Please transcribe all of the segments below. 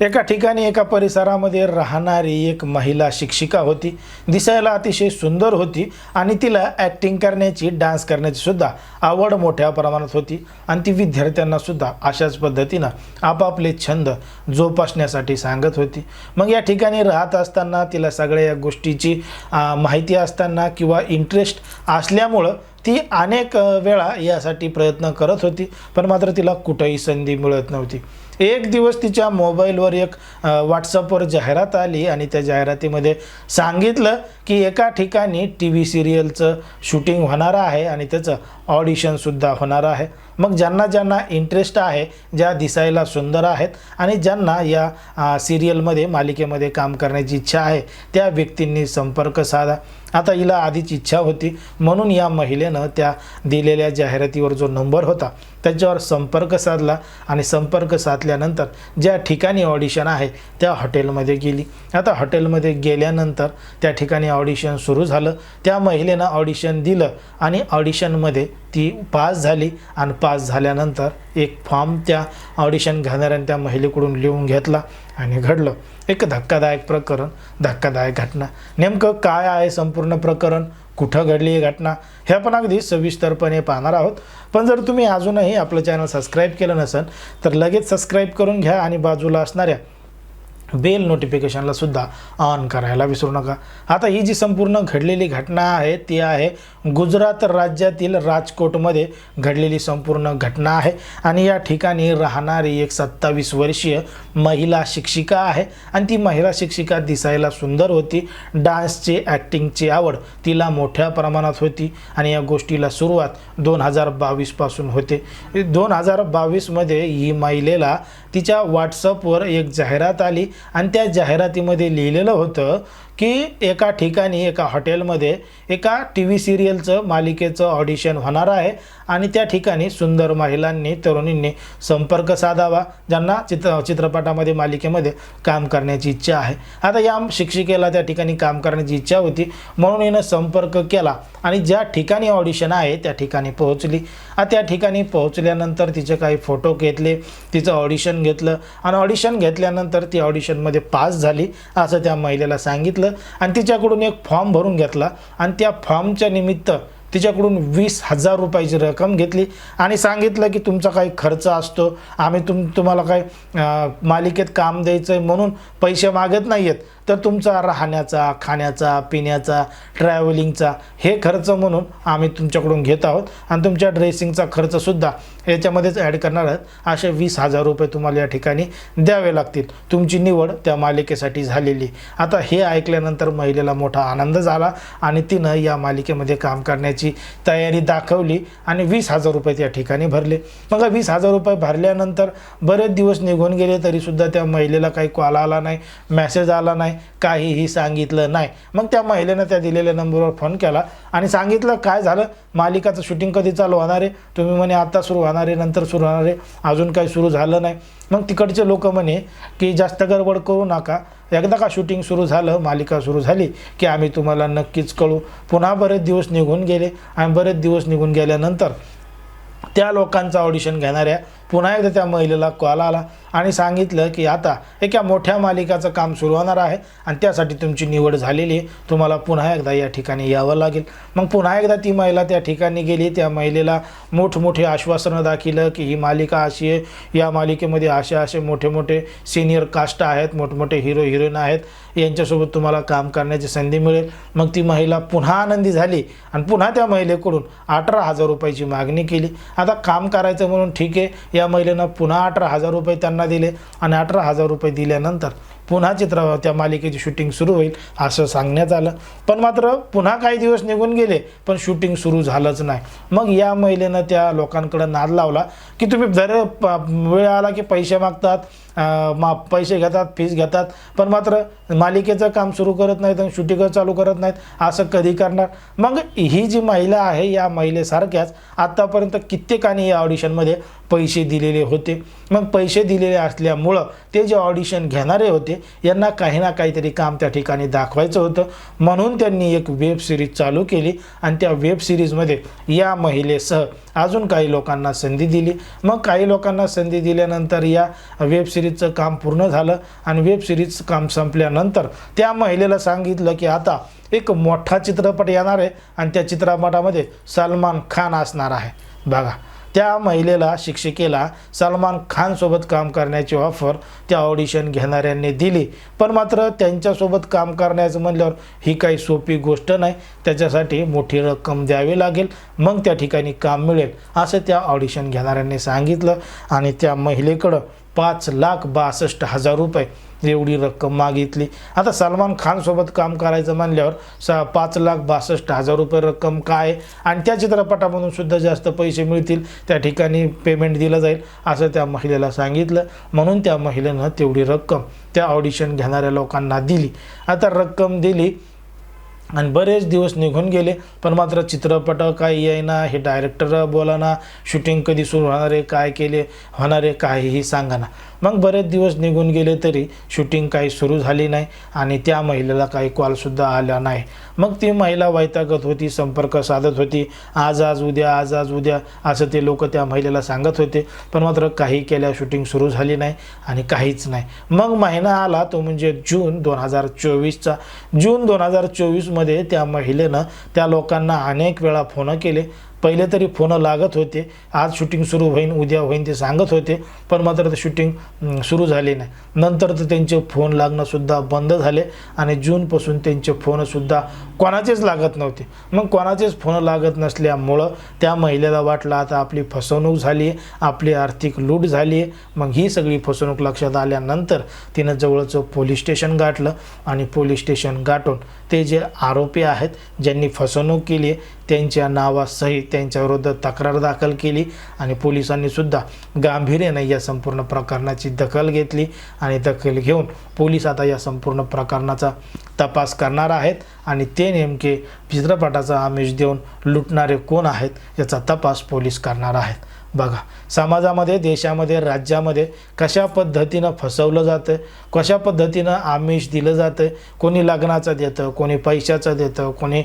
एका ठिकाणी एका परिसरामध्ये राहणारी एक महिला शिक्षिका होती. दिसायला अतिशय सुंदर होती आणि तिला ॲक्टिंग करण्याची डान्स करण्याची सुद्धा आवड मोठ्या प्रमाणात होती. आणि ती विद्यार्थ्यांना सुद्धा अशाच पद्धतीनं आपापले छंद जोपासण्यासाठी सांगत होती. मग या ठिकाणी राहत असताना तिला सगळ्या या गोष्टीची माहिती असताना किंवा इंटरेस्ट असल्यामुळं ती अनेक वेळा यासाठी प्रयत्न करत होती. पण मात्र तिला कुठंही संधी मिळत नव्हती. एक दिवस तिच्या मोबाईलवर एक व्हॉट्सअपवर जाहिरात आली आणि त्या जाहिरातीमध्ये सांगितलं की एका ठिकाणी टी व्ही सिरियलचं शूटिंग होणार आहे आणि त्याचं ऑडिशनसुद्धा होणार आहे. मग ज्यांना ज्यांना इंटरेस्ट आहे ज्या दिसायला सुंदर आहेत आणि ज्यांना या सिरियलमध्ये मालिकेमध्ये काम करण्याची इच्छा आहे त्या व्यक्तींनी संपर्क साधा. आता हिला आधीच इच्छा होती म्हणून या महिलेनं त्या दिलेल्या जाहिरातीवर जो नंबर होता त्याच्यावर संपर्क साधला आणि संपर्क घेतल्यानंतर ज्या ठिकाणी ऑडिशन आहे त्या हॉटेलमध्ये गेली. आता हॉटेलमध्ये गेल्यानंतर त्या ठिकाणी ऑडिशन सुरू झालं. त्या महिलेनं ऑडिशन दिलं आणि ऑडिशनमध्ये ती पास झाली आणि पास झाल्यानंतर एक फॉर्म त्या ऑडिशन घेणाऱ्या त्या महिलेकडून लिहून घेतला आणि घडलं. एक धक्कादायक प्रकरण धक्कादायक घटना. नेमकं काय आहे संपूर्ण प्रकरण? कुठं घडली ही घटना हे आपण अगदी सविस्तरपणे पाहणार आहोत. पण जर तुम्ही अजूनही आपलं चॅनल सबस्क्राईब केलं नसेल तर लगेच सबस्क्राईब करून घ्या आणि बाजूला असणाऱ्या बेल नोटिफिकेशनला सुद्धा ऑन करायला विसरू नका. आता ही जी संपूर्ण घडलेली घटना आहे ती आहे गुजरात राज्यातील राजकोटमध्ये घडलेली संपूर्ण घटना आहे. आणि या ठिकाणी राहणारी एक सत्तावीस वर्षीय महिला शिक्षिका आहे. आणि ती महिला शिक्षिका दिसायला सुंदर होती. डान्सची ॲक्टिंगची आवड तिला मोठ्या प्रमाणात होती. आणि या गोष्टीला सुरुवात दोन हजार बावीसपासून होते. दोन हजार बावीसमध्ये ही महिलेला तिच्या व्हॉट्सअपवर एक जाहिरात आली. आणि त्या जाहिरातीमध्ये लिहिलेलं होतं की एका ठिकाणी एका हॉटेलमध्ये एका टी व्ही सिरियलचं मालिकेचं ऑडिशन होणार आहे आणि त्या ठिकाणी सुंदर महिलांनी तरुणींनी संपर्क साधावा ज्यांना चित्र चित्रपटामध्ये मालिकेमध्ये काम करण्याची इच्छा आहे. आता या शिक्षिकेला त्या ठिकाणी काम करण्याची इच्छा होती. म्हणून हिनं संपर्क केला आणि ज्या ठिकाणी ऑडिशन आहे त्या ठिकाणी पोहोचली. त्या ठिकाणी पोहोचल्यानंतर तिचे काही फोटो घेतले तिचं ऑडिशन घेतलं. आणि ऑडिशन घेतल्यानंतर ती ऑडिशनमध्ये पास झाली असं त्या महिलेला सांगितलं. आणि तिच्याकडून एक फॉर्म भरून घेतला. आणि त्या फॉर्मच्या निमित्त तिच्याकडून वीस हजार रुपयाची रक्कम घेतली. आणि सांगितलं की तुमचा काही खर्च असतो. आम्ही तुम तुम्हाला काय मालिकेत काम द्यायचं आहे म्हणून पैसे मागत नाही आहेत तर तुमचा राहण्याचा खाण्याचा पिण्याचा ट्रॅव्हलिंगचा हे खर्च म्हणून आम्ही तुमच्याकडून घेत आहोत. आणि तुमच्या ड्रेसिंगचा खर्चसुद्धा याच्यामध्येच ॲड करणार आहोत. असे वीस हजार रुपये तुम्हाला या ठिकाणी द्यावे लागतील. तुमची निवड त्या मालिकेसाठी झालेली. आता हे ऐकल्यानंतर महिलेला मोठा आनंद झाला आणि तिनं या मालिकेमध्ये काम करण्याची तयारी दाखवली आणि वीस हजार रुपये त्या ठिकाणी भरले. मग वीस हजार रुपये भरल्यानंतर बरेच दिवस निघून गेले तरीसुद्धा त्या महिलेला काही कॉल आला नाही मेसेज आला नाही. काहीही सांगितलं नाही. मग त्या महिलेनं त्या दिलेल्या नंबरवर फोन केला आणि सांगितलं काय झालं? मालिकाचं शूटिंग कधी चालू होणार आहे? तुम्ही म्हणे आत्ता सुरू होणार आहे नंतर सुरू होणार आहे. अजून काही सुरू झालं नाही. मग तिकडचे लोक म्हणे की जास्त गडबड करू नका. एकदा का शूटिंग सुरू झालं मालिका सुरू झाली की आम्ही तुम्हाला नक्कीच कळू. पुन्हा बरेच दिवस निघून गेले आणि बरेच दिवस निघून गेल्यानंतर त्या लोकांचं ऑडिशन घेणाऱ्या पुन्हा एकदा त्या महिलेला कॉल आला आणि सांगितलं की आता एका मोठ्या मालिकाचं काम सुरू होणार आहे आणि त्यासाठी तुमची निवड झालेली आहे. तुम्हाला पुन्हा एकदा या ठिकाणी यावं लागेल. मग पुन्हा एकदा ती महिला त्या ठिकाणी गेली. त्या महिलेला मोठमोठे आश्वासनं दाखिलं की ही मालिका अशी आहे. या मालिकेमध्ये असे असे मोठे मोठे सिनियर कास्ट आहेत मोठमोठे हिरो हिरोईन आहेत. यांच्यासोबत तुम्हाला काम करण्याची संधी मिळेल. मग ती महिला पुन्हा आनंदी झाली आणि पुन्हा त्या महिलेकडून अठरा हजार रुपयाची मागणी केली. आता काम करायचं म्हणून ठीक आहे. या महिलेनं पुन्हा अठरा हजार रुपये त्यांना दिले आणि अठरा हजार रुपये दिल्यानंतर पुन्हा चित्र त्या मालिकेची शूटिंग सुरू होईल असं सांगण्यात आलं. पण मात्र पुन्हा काही दिवस निघून गेले पण शूटिंग सुरू झालंच नाही. मग या महिलेनं त्या लोकांकडं नाद लावला की तुम्ही दर प- वेळ आला की पैसे मागतात मा पैसे घेतात फीस घेतात पण मात्र मालिकेचं काम सुरू करत नाहीत आणि शूटिंग चालू करत नाहीत असं कधी करणार? मग ही जी महिला आहे या महिलेसारख्याच आत्तापर्यंत कित्येकाने या ऑडिशनमध्ये पैसे दिलेले होते. मग पैसे दिलेले असल्यामुळं ते जे ऑडिशन घेणारे होते यांना काही ना काहीतरी काम त्या ठिकाणी दाखवायचं होतं. म्हणून त्यांनी एक वेब सिरीज चालू केली आणि त्या वेब सिरीजमध्ये या महिलेसह अजून काही लोकांना संधी दिली. मग काही लोकांना संधी दिल्यानंतर या वेब सिरीज सिरीजचं काम पूर्ण झालं आणि वेब सिरीजचं काम संपल्यानंतर त्या महिलेला सांगितलं की आता एक मोठा चित्रपट येणार आहे आणि त्या चित्रपटामध्ये सलमान खान असणार आहे. बघा त्या महिलेला शिक्षिकेला सलमान खानसोबत काम करण्याची ऑफर त्या ऑडिशन घेणाऱ्यांनी दिली. पण मात्र त्यांच्यासोबत काम करण्याचं म्हणल्यावर ही काही सोपी गोष्ट नाही. त्याच्यासाठी मोठी रक्कम द्यावी लागेल. मग त्या ठिकाणी काम मिळेल असं त्या ऑडिशन घेणाऱ्यांनी सांगितलं आणि त्या महिलेकडं पाच लाख बासष्ट हजार रुपये एवढी रक्कम मागितली. आता सलमान खानसोबत काम करायचं म्हणल्यावर सा पाच लाख बासष्ट हजार रुपये रक्कम काय? आणि त्या चित्रपटामधून सुद्धा जास्त पैसे मिळतील त्या ठिकाणी पेमेंट दिलं जाईल असं त्या महिलेला सांगितलं. म्हणून त्या महिलेनं तेवढी रक्कम त्या ऑडिशन घेणाऱ्या लोकांना दिली. आता रक्कम दिली आणि बरेच दिवस निघून गेले पण मात्र चित्रपट काही येईना हे डायरेक्टर बोलाना शूटिंग कधी सुरू होणार आहे काय केले होणार आहे काहीही सांगाना मग बरेच दिवस निघून गेले तरी शूटिंग काही सुरू झाली नाही आणि त्या महिलेला काही कॉलसुद्धा आला नाही. मग ती महिला वैतागत होती संपर्क साधत होती आज आज उद्या आज आज उद्या असं ते लोक त्या महिलेला सांगत होते पण मात्र काही केल्या शूटिंग सुरू झाली नाही आणि काहीच नाही. मग महिना आला तो म्हणजे जून दोन हजार चोवीसचा. जून दोन हजार मध्ये त्या महिलेनं त्या लोकांना अनेक वेळा फोन केले. पहिले तरी फोन लागत होते. आज शूटिंग सुरू होईन उद्या होईन ते सांगत होते पण मात्र ते शूटिंग सुरू झाले नाही. नंतर तर त्यांचे फोन लागणंसुद्धा बंद झाले आणि जूनपासून त्यांचे फोनसुद्धा कोणाचेच लागत नव्हते. मग कोणाचेच फोन लागत नसल्यामुळं त्या महिलेला वाटलं आता आपली फसवणूक झाली आहे आपली आर्थिक लूट झाली. आहे मग ही सगळी फसवणूक लक्षात आल्यानंतर तिनं जवळचं पोलीस स्टेशन गाठलं आणि पोलीस स्टेशन गाठून ते जे आरोपी आहेत ज्यांनी फसवणूक केली त्यांच्या नावासहित त्यांच्याविरुद्ध तक्रार दाखल केली आणि पोलिसांनी सुद्धा गांभीर्याने या संपूर्ण प्रकरणाची दखल घेतली आणि दखल घेऊन पोलीस आता या संपूर्ण प्रकरणाचा तपास करणार आहेत आणि ते नेमके चित्रपटाचा आमिष देऊन लुटणारे कोण आहेत याचा तपास पोलीस करणार आहेत. बघा समाजामध्ये देशामध्ये राज्यामध्ये कशा पद्धतीनं फसवलं जातं कशा पद्धतीनं आमिष दिलं जातं कोणी लग्नाचं देतं कोणी पैशाचं देतं कोणी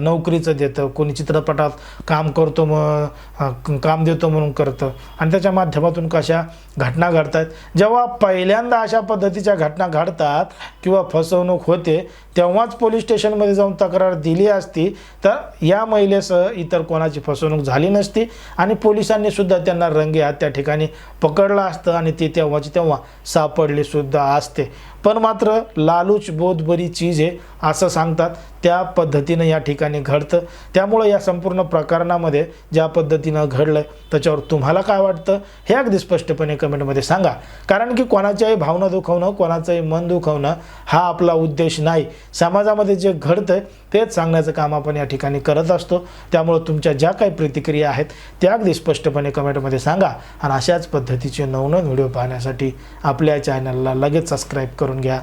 नोकरीचं देतं कोणी चित्रपटात काम करतो मग काम देतो म्हणून करतं. आणि त्याच्या माध्यमातून कशा घटना घडतात. जेव्हा पहिल्यांदा अशा पद्धतीच्या घटना घडतात किंवा फसवणूक होते तेव्हाच पोलीस स्टेशनमध्ये जाऊन तक्रार दिली असती तर या महिलेसह इतर कोणाची फसवणूक झाली नसती आणि पोलिसांनी सुद्धा त्यांना रंगे हात त्या ठिकाणी पकडलं असतं आणि ते तेव्हाची तेव्हा सापडले सुद्धा असते. पण मात्र लालूच बोध बरी चीज आहे असं सांगतात. त्या पद्धतीनं या ठिकाणी घडतं. त्यामुळं या संपूर्ण प्रकरणामध्ये ज्या पद्धतीनं घडलं त्याच्यावर तुम्हाला काय वाटतं? हे अगदी स्पष्टपणे कमेंटमध्ये सांगा. कारण की कोणाच्याही भावना दुखवणं कोणाचंही मन दुखवणं हा आपला उद्देश नाही. समाजामध्ये जे घडतं तेच सांगण्याचं काम आपण या ठिकाणी करत असतो. त्यामुळं तुमच्या ज्या काही प्रतिक्रिया आहेत त्या अगदी स्पष्टपणे कमेंटमध्ये सांगा. आणि अशाच पद्धतीचे नवनवीन व्हिडिओ पाहण्यासाठी आपल्या चॅनलला लगेच सबस्क्राईब करून घ्या.